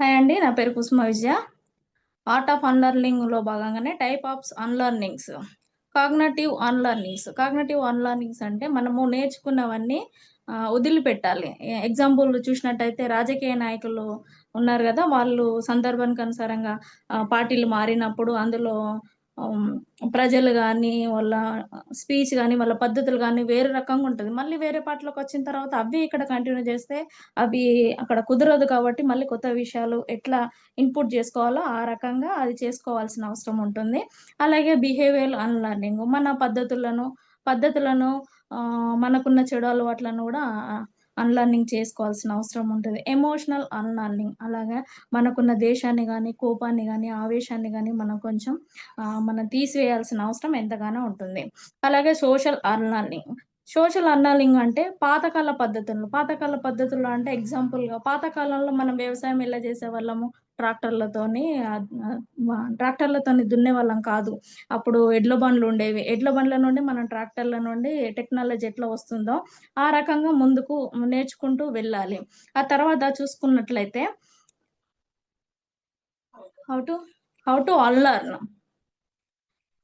Hi అండి. నా పేరు కుసుమ విజయ. ఆర్ట్ ఆఫ్ అన్లర్నింగ్లో భాగంగానే టైప్ ఆఫ్ అన్లర్నింగ్స్ కాగ్నటివ్ అన్లర్నింగ్స్ కాగ్నటివ్ అన్లర్నింగ్స్ అంటే మనము నేర్చుకున్నవన్నీ వదిలిపెట్టాలి. ఎగ్జాంపుల్ చూసినట్టయితే రాజకీయ నాయకులు ఉన్నారు కదా వాళ్ళు సందర్భానికి అనుసారంగా పార్టీలు మారినప్పుడు అందులో ప్రజలు కానీ వాళ్ళ స్పీచ్ కానీ వాళ్ళ పద్ధతులు కానీ వేరే రకంగా ఉంటుంది మళ్ళీ వేరే పార్టీలోకొచ్చిన తర్వాత అవి ఇక్కడ కంటిన్యూ చేస్తే అవి అక్కడ కుదరదు కాబట్టి మళ్ళీ కొత్త విషయాలు ఎట్లా ఇన్‌పుట్ చేసుకోవాలో ఆ రకంగా అది చేసుకోవాల్సిన అవసరం ఉంటుంది. అలాగే బిహేవియర్ అన్లర్నింగ్ మన పద్ధతులను, పద్ధతులను మనకున్న చెడు అలవాట్లను కూడా అన్లర్నింగ్ చేసుకోవాల్సిన అవసరం ఉంటుంది. ఎమోషనల్ అన్లర్నింగ్ అలాగా మనకున్న దేశాన్ని కానీ కోపాన్ని కానీ ఆవేశాన్ని కానీ మనం కొంచెం మనం తీసివేయాల్సిన అవసరం ఎంతగానో ఉంటుంది. అలాగే సోషల్ అన్లర్నింగ్ సోషల్ అన్‌లెర్నింగ్ అంటే పాతకాల పద్ధతులు. పాతకాల పద్ధతులు అంటే ఎగ్జాంపుల్‌గా పాతకాలంలో మనం వ్యవసాయం ఎలా చేసేవాళ్ళము? ట్రాక్టర్‌లతోని ట్రాక్టర్లతోని దున్నే వాళ్ళం ట్రాక్టర్‌లతోని దున్నేవాళ్ళం కాదు. అప్పుడు ఎడ్ల బండ్లు ఉండేవి ఎడ్ల బండ్ల నుండి మనం ట్రాక్టర్‌ల నుండి టెక్నాలజీ ఎట్లా వస్తుందో ఆ రకంగా ముందుకు నేర్చుకుంటూ వెళ్ళాలి. ఆ తర్వాత చూసుకున్నట్లయితే how to how to unlearn.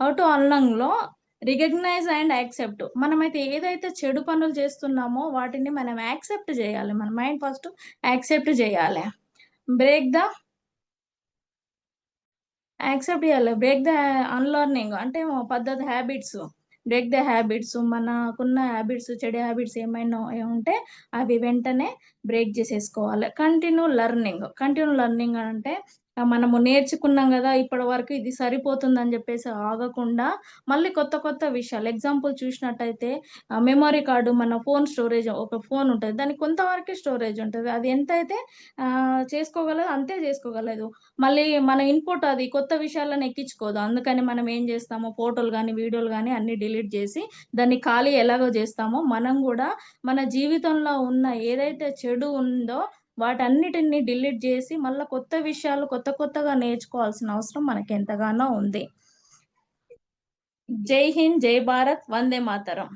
How to అన్‌లెర్న్‌లో recognise and accept. మనమైతే ఏదైతే చెడు పనులు చేస్తున్నామో వాటిని మనం యాక్సెప్ట్ చేయాలి మన మైండ్ ఫస్ట్ యాక్సెప్ట్ చేయాలి బ్రేక్ ద యాక్సెప్ట్ చేయాలి బ్రేక్ ద అన్లర్నింగ్ అంటే పద్ధతి హ్యాబిట్స్. బ్రేక్ ద హ్యాబిట్స్ మనకున్న హ్యాబిట్స్ చెడు హ్యాబిట్స్ ఏమైనా ఉంటే అవి వెంటనే బ్రేక్ చేసేసుకోవాలి కంటిన్యూ లెర్నింగ్. కంటిన్యూ లెర్నింగ్ అంటే మనము నేర్చుకున్నాం కదా ఇప్పటి వరకు ఇది సరిపోతుందని చెప్పేసి ఆగకుండా మళ్ళీ కొత్త కొత్త విషయాలు ఎగ్జాంపుల్ చూసినట్టయితే మెమరీ కార్డు మన ఫోన్ స్టోరేజ్ ఒక ఫోన్ ఉంటుంది దానికి కొంతవరకే స్టోరేజ్ ఉంటుంది అది ఎంతైతే అయితే చేసుకోగలదు అంతే చేసుకోగలదు. మళ్ళీ మన ఇన్‌పుట్ అది కొత్త విషయాలను ఎక్కించుకోదు. అందుకని మనం ఏం చేస్తామో ఫోటోలు కానీ వీడియోలు కానీ అన్ని డిలీట్ చేసి దాన్ని ఖాళీ ఎలాగో చేస్తామో మనం కూడా మన జీవితంలో ఉన్న ఏదైతే చెడు ఉందో వాటన్నిటిని డిలీట్ చేసి మళ్ళీ కొత్త విషయాలు కొత్త కొత్తగా నేర్చుకోవాల్సిన అవసరం మనకి ఎంతగానో ఉంది. జై హింద్, జై భారత్, వందే మాతరం.